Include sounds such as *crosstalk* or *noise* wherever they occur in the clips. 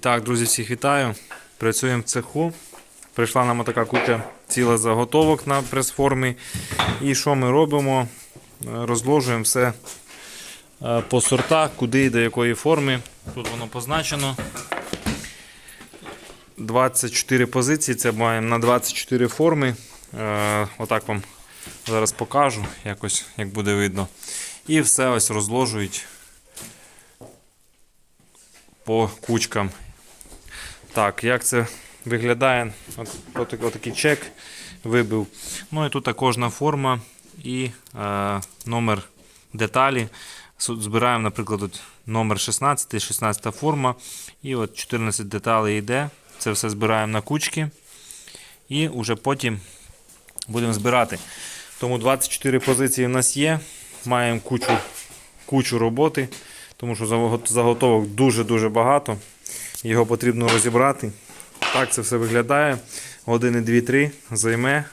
Так, друзі, всіх вітаю. Працюємо в цеху. Прийшла нам така куча ціла заготовок на прес-формі. І що ми робимо? Е, Розложуємо все е, по сортах, куди і до якої форми. Тут воно позначено. 24 позиції, це маємо на 24 форми. Е, Отак вам зараз покажу, якось, як буде видно. І все ось розложують по кучкам. Так, як це виглядає? От, от, отакий чек вибив. Ну і тут кожна форма і е, номер деталі. Збираємо, наприклад, от номер 16, 16 форма. І от 14 деталей йде. Це все збираємо на кучки. І вже потім будемо збирати. Тому 24 позиції в нас є. Маємо кучу, кучу роботи, тому що заготовок дуже-дуже багато. Його потрібно розібрати. Так це все виглядає. Години 2-3 займе.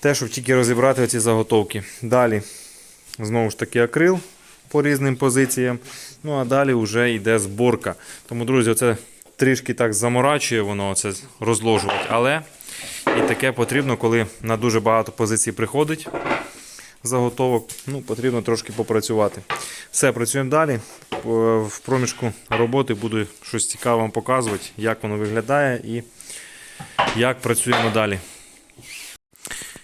Те, щоб тільки розібрати оці заготовки. Далі, знову ж таки, акрил по різним позиціям. Ну а далі вже йде зборка. Тому, друзі, це трішки так заморачує воно це розложувати. Але і таке потрібно, коли на дуже багато позицій приходить заготовок. Ну, потрібно трошки попрацювати. Все, працюємо далі. В проміжку роботи буду щось цікаве вам показувати, як воно виглядає і як працюємо далі.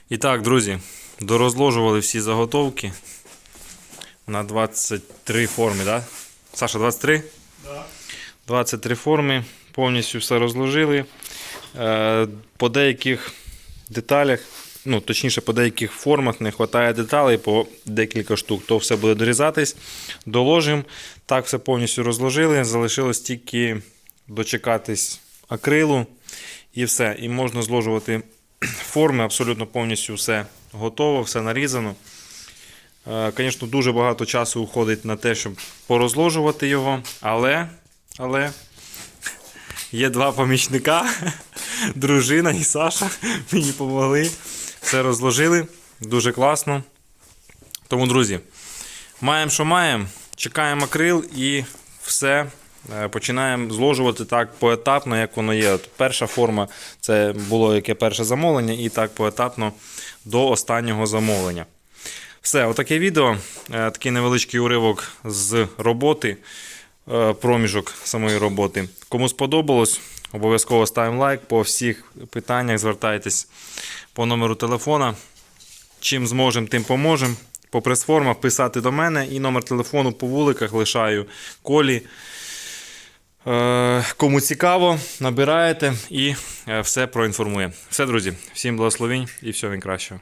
І так, друзі, дорозложували всі заготовки на 23 форми, да? Саша, 23? Да. 23 форми, повністю все розложили. Е, По деяких деталях, ну точніше, по деяких формах не вистачає деталей по декілька штук, то все буде дорізатись. Доложимо. Так, все повністю розложили. Залишилось тільки дочекатись акрилу і все. І можна зложувати *clears throat* форми, абсолютно повністю все готово, все нарізано. Е, Звісно, дуже багато часу уходить на те, щоб порозложувати його, але, але *laughs* є два помічника, *laughs* дружина і Саша. Мені допомогли. Все розложили. Дуже класно. Тому, друзі, маємо, що маємо. Чекаємо акрил і все. е, Починаємо зложувати так поетапно, як воно є. От перша форма це було яке перше замовлення, і так поетапно до останнього замовлення. Все, отаке відео. Е, Такий невеличкий уривок з роботи, проміжок самої роботи. Кому сподобалось, обов'язково ставимо лайк. По всіх питаннях звертайтесь по номеру телефона. Чим зможемо, тим поможемо. По прес-формах писати до мене і номер телефону по вуликах лишаю колі. Е, Кому цікаво, набираєте і е, все проінформує. Все, друзі, всім благословень і всього найкращого.